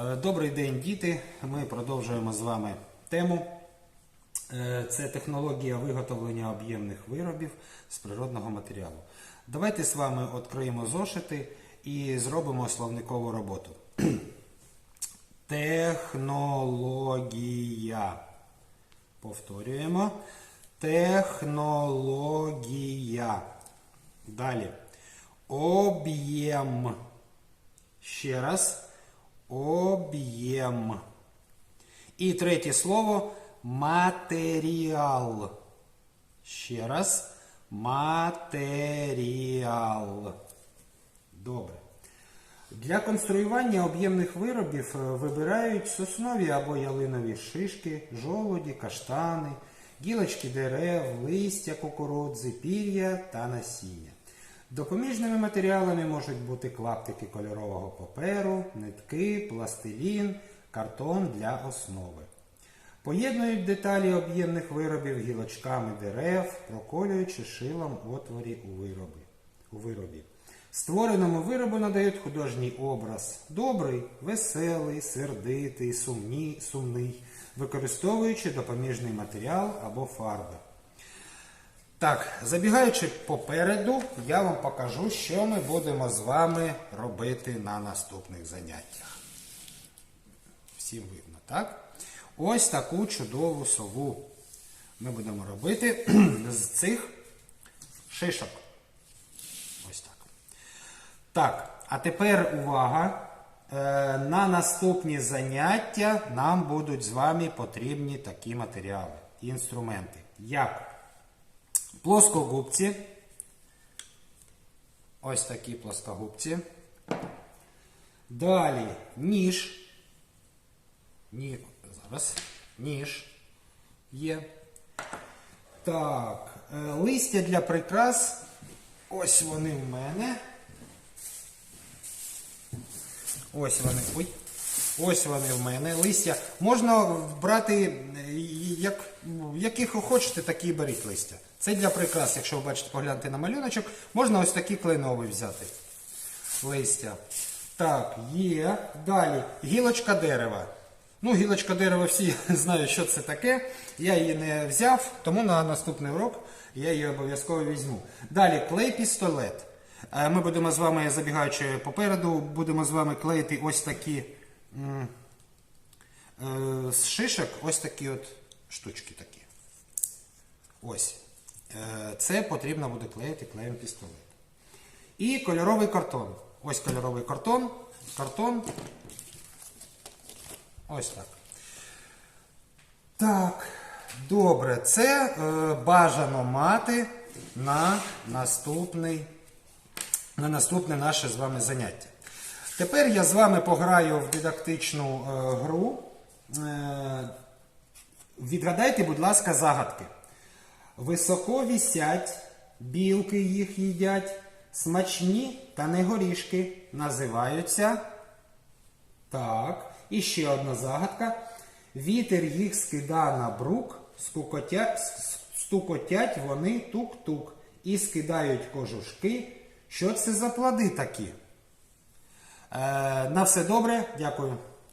Е, Добрий день, діти. Ми продовжуємо з вами тему. Е, Це технологія виготовлення об'ємних виробів з природного матеріалу. Давайте з вами відкриємо зошити і зробимо словникову роботу. Технологія. Повторюємо. Технологія. Далі. Об'єм. Ще раз. Об'єм. І третє слово матеріал. Ще раз. Матеріал. Добре. Для конструювання об'ємних виробів е, вибирають соснові або ялинові шишки, жолуді, каштани, гілочки дерев, листя кукурудзи, пір'я та насіння. Допоміжними матеріалами можуть бути клаптики кольорового паперу, нитки, пластилін, картон для основи. Поєднують деталі об'ємних виробів гілочками дерев, проколюючи шилом отворі у виробі. У виробі. Створеному виробу надають художній образ добрий, веселий, сердитий, сумні, сумний, використовуючи допоміжний матеріал або фарби. Так, забігаючи попереду, я вам покажу, що ми будемо з вами робити на наступних заняттях. Всім видно, так? Ось таку чудову сову ми будемо робити з цих шишок. Ось так. Так, а тепер увага. Е, На наступні заняття нам будуть з вами потрібні такі матеріали, інструменти. Як плоскогубці. Ось такі плоскогубці. Далі ніж. Ні, зараз. Ніж є. Так, е, листя для прикрас. Ось вони в мене. Ось вони. Ой. Ось вони в мене. Листя. Можна брати, е, як, яких хочете, такі беріть листя. Це для прикрас, якщо ви бачите, погляньте на малюночок, можна ось такі кленові взяти. Листя. Так, є. Далі. Гілочка дерева. Ну, гілочка дерева всі знають, що це таке. Я її не взяв, тому на наступний урок я її обов'язково візьму. Далі клей-пістолет. Е, Ми будемо з вами, забігаючи попереду, будемо з вами клеїти ось такі з шишок, ось такі от штучки такі. Ось. Е, Це потрібно буде клеїти клеєм пістолет. І кольоровий картон. Ось кольоровий картон. Картон. Ось так. Так, добре, це е, бажано мати на наступний, на наступне наше з вами заняття. Тепер я з вами пограю в дидактичну е, гру. Е, відгадайте, будь ласка, загадки. Високо вісять, білки їх їдять, смачні та не горішки називаються. Так. І ще одна загадка. Вітер їх скида на брук, скукотя... стукотять вони тук-тук і скидають кожушки. Що це за плоди такі? Е, на все добре, дякую.